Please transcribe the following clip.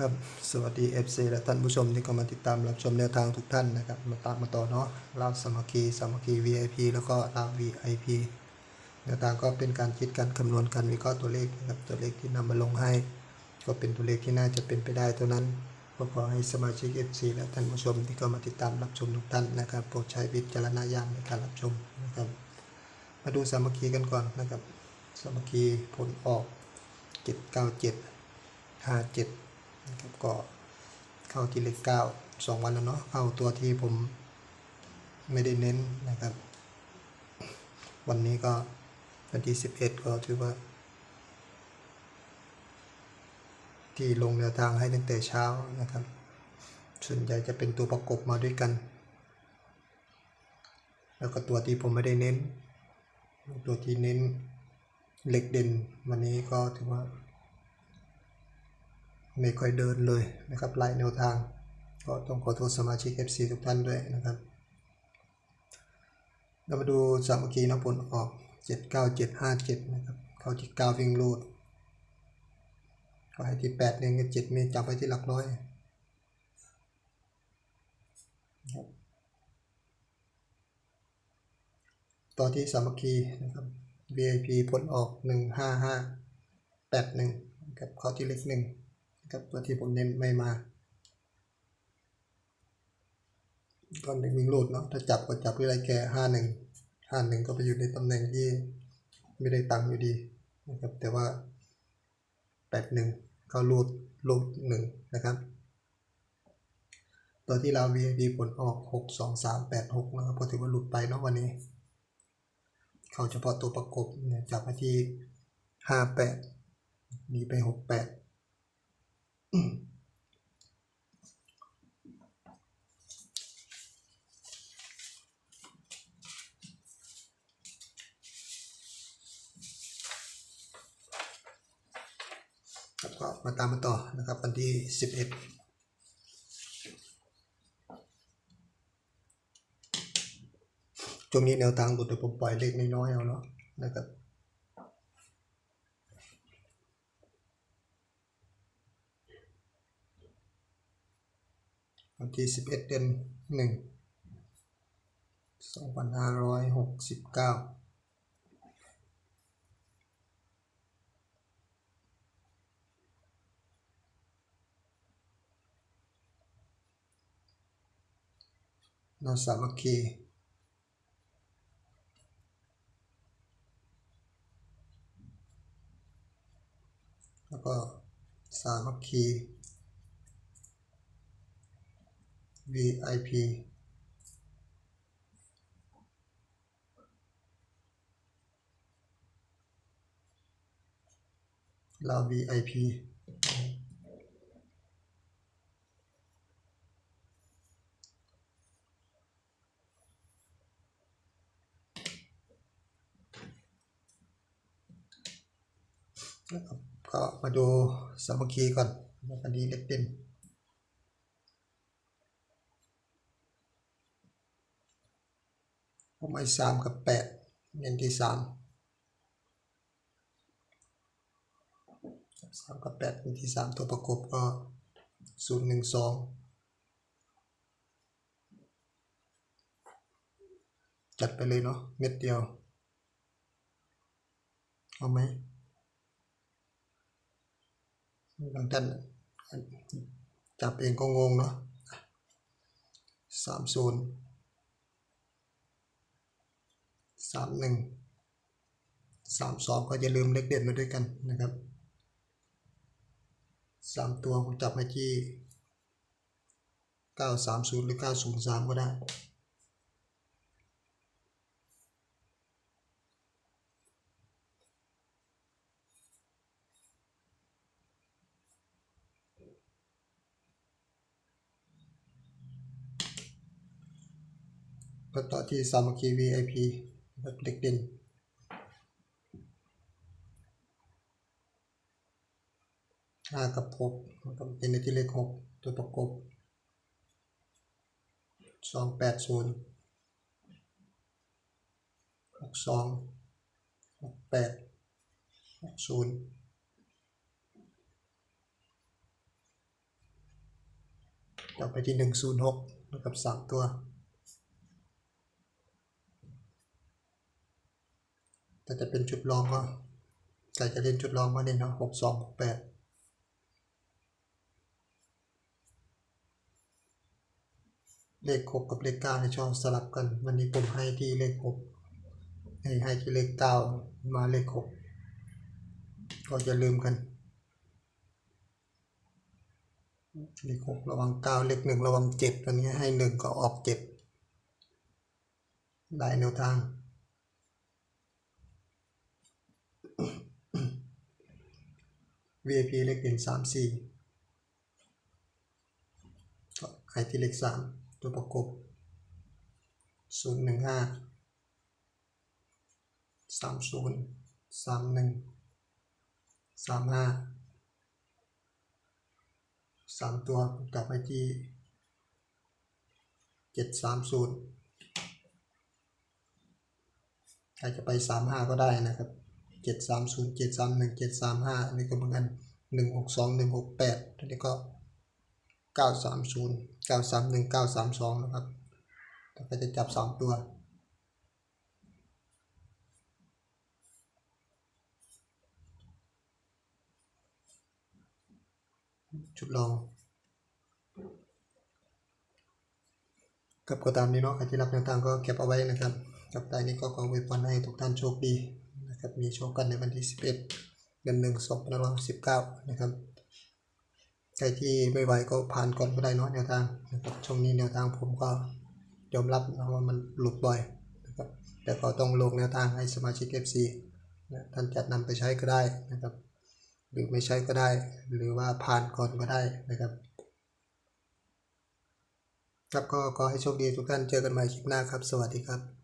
ครับสวัสดี FC และท่านผู้ชมที่เข้ามาติดตามรับชมแนวทางทุกท่านนะครับ มาตามมาต่อเนาะลาวสมัคคีสมัคคี VIP แล้วก็ลาว VIP แนวทางก็เป็นการคิดการคำนวณการวิเคราะห์ตัวเลขนะครับตัวเลขที่นำมาลงให้ ก็เป็นตัวเลขที่น่าจะเป็นไปได้เท่านั้นก็ขอให้สมาชิก FC และท่านผู้ชมที่เข้ามาติดตามรับชมทุกท่านนะครับโปรดใช้วิจารณญาณในการรับชมนะครับ มาดูสมัคคีกันก่อนนะครับสมัคคีผลออก 797 57 นะครับก็เข้าที่เลข9 2วันแล้วเนาะเข้าตัวที่ผมไม่ได้เน้นนะครับ วันนี้ก็วันที่11ก็ถือว่า ที่ลงแนวทางให้ตั้งแต่เช้านะครับ ส่วนใหญ่จะเป็นตัวประกบมาด้วยกัน แล้วก็ตัวที่ผมไม่ได้เน้น ตัวที่เน้นเหล็กเด่นวันนี้ก็ถือว่า ไม่ค่อยเดินเลยนะครับไล่แนวทาง ก็ต้องขอโทษสมาชิก FC ทุกท่านด้วยนะครับ เรามาดูสามัคคีนะผลออก 79757 นะครับ เข้าที่ 9 วิ่งรูดก็ให้ที่8 1กับ7มีจับไว้ที่หลักร้อยต่อที่สามัคคีนะครับ VIP ผลออก 15581นะครับเข้าที่เลข1นะครับตัวที่ผมเน้นไม่มาก็หนึ่งวิ่งรูดเนาะถ้าจับก็จับด้วยอะไรแก่51 51ก็ไปอยู่ในตำแหน่งที่ไม่ได้ตังค์อยู่ดีนะครับแต่ว่า81ก็รูดรูดหนึ่งนะครับตัวที่เรา VIP ผลออก 62386นะครับก็ถือว่าหลุดไปเนาะวันนี้ เข้าเฉพาะตัวประกบเนี่ยจับมาที่ 58มีไป 68 ครับก็มาตามมาต่อนะครับวันที่11ช่วงนี้แนวทางหลุดเดี๋ยวผมปล่อยเลขน้อยๆเอาเนาะนะครับวันที่11เดือน1 2569เราสามัคคีแล้วก็สามัคคี VIP เรา VIP นะครับก็มาดูสามัคคีก่อนวันนี้เล็กเด่นผมไอ้สามกับแปดเน้นที่สามสามกับแปดเน้นที่สามตัวประกบก็ศูนย์หนึ่งสองจัดไปเลยเนาะเม็ดเดียว เอาไหม บางท่านจับเองก็งงเนาะสามศูนย์สามหนึ่งสามสองก็อย่าลืมเลขเด่นมาด้วยกันนะครับสามตัวผมจับมาที่เก้าสามศูนย์หรือเก้าศูนย์สามก็ได้ ก็ต่อที่สามัคคี VIP แบบเด็กเด่นห้ากับหกแล้วก็เป็นในที่เลขหกตัวประกบสองแปดศูนย์หกสองหกแปดหกศูนย์ต่อไปที่หนึ่งศูนย์หกนะครับสามตัว ถ้าจะเป็นจุดรองก็ใครจะเล่นจุดรองมาเล่นเนาะหกสองหกแปดเลขหกกับเลขเก้าในช่องสลับกัน วันนี้ผมให้ที่เลขหกให้ให้ที่เลขเก้ามาเลขหกก็อย่าลืมกัน เลขหกระวังเก้าเลขหนึ่งระวังเจ็ดวันนี้ให้หนึ่งก็ออกเจ็ดได้แนวทาง VIP เลขเด่นสามสี่ก็ใครที่เลขสามตัวประกบศูนย์หนึ่งห้าสามศูนย์สามหนึ่งสามห้าสามตัวกลับไปที่เจ็ดสามศูนย์ใครจะไปสามห้าก็ได้นะครับ เจ็ดสามศูนย์เจ็ดสามหนึ่งเจ็ดสามห้าอันนี้ก็เหมือนกันหนึ่งหกสองหนึ่งหกแปดอันนี้ก็เก้าสามศูนย์เก้าสามหนึ่งเก้าสามสองนะครับแล้วก็จะจับสามตัวชุดลองกับก็ตามนี้เนาะใครที่รับแนวทางก็เก็บเอาไว้นะครับ กับตายนี้ก็ขออวยพรให้ทุกท่านโชคดี นะครับมีโชคกันในวันที่ 11 เดือนหนึ่งสองพันห้าร้อยสิบเก้านะครับใครที่ไม่ไหวก็ผ่านก่อนก็ได้เนาะแนวทางนะครับช่วงนี้แนวทางผมก็ยอมรับนะว่ามันหลุดบ่อยนะครับแต่ก็ต้องลงแนวทางให้สมาชิก FC นะท่านจะนำไปใช้ก็ได้นะครับ หรือไม่ใช้ก็ได้ หรือว่าผ่านก่อนก็ได้นะครับครับก็ขอให้โชคดีทุกท่านเจอกันใหม่คลิปหน้าครับ สวัสดีครับ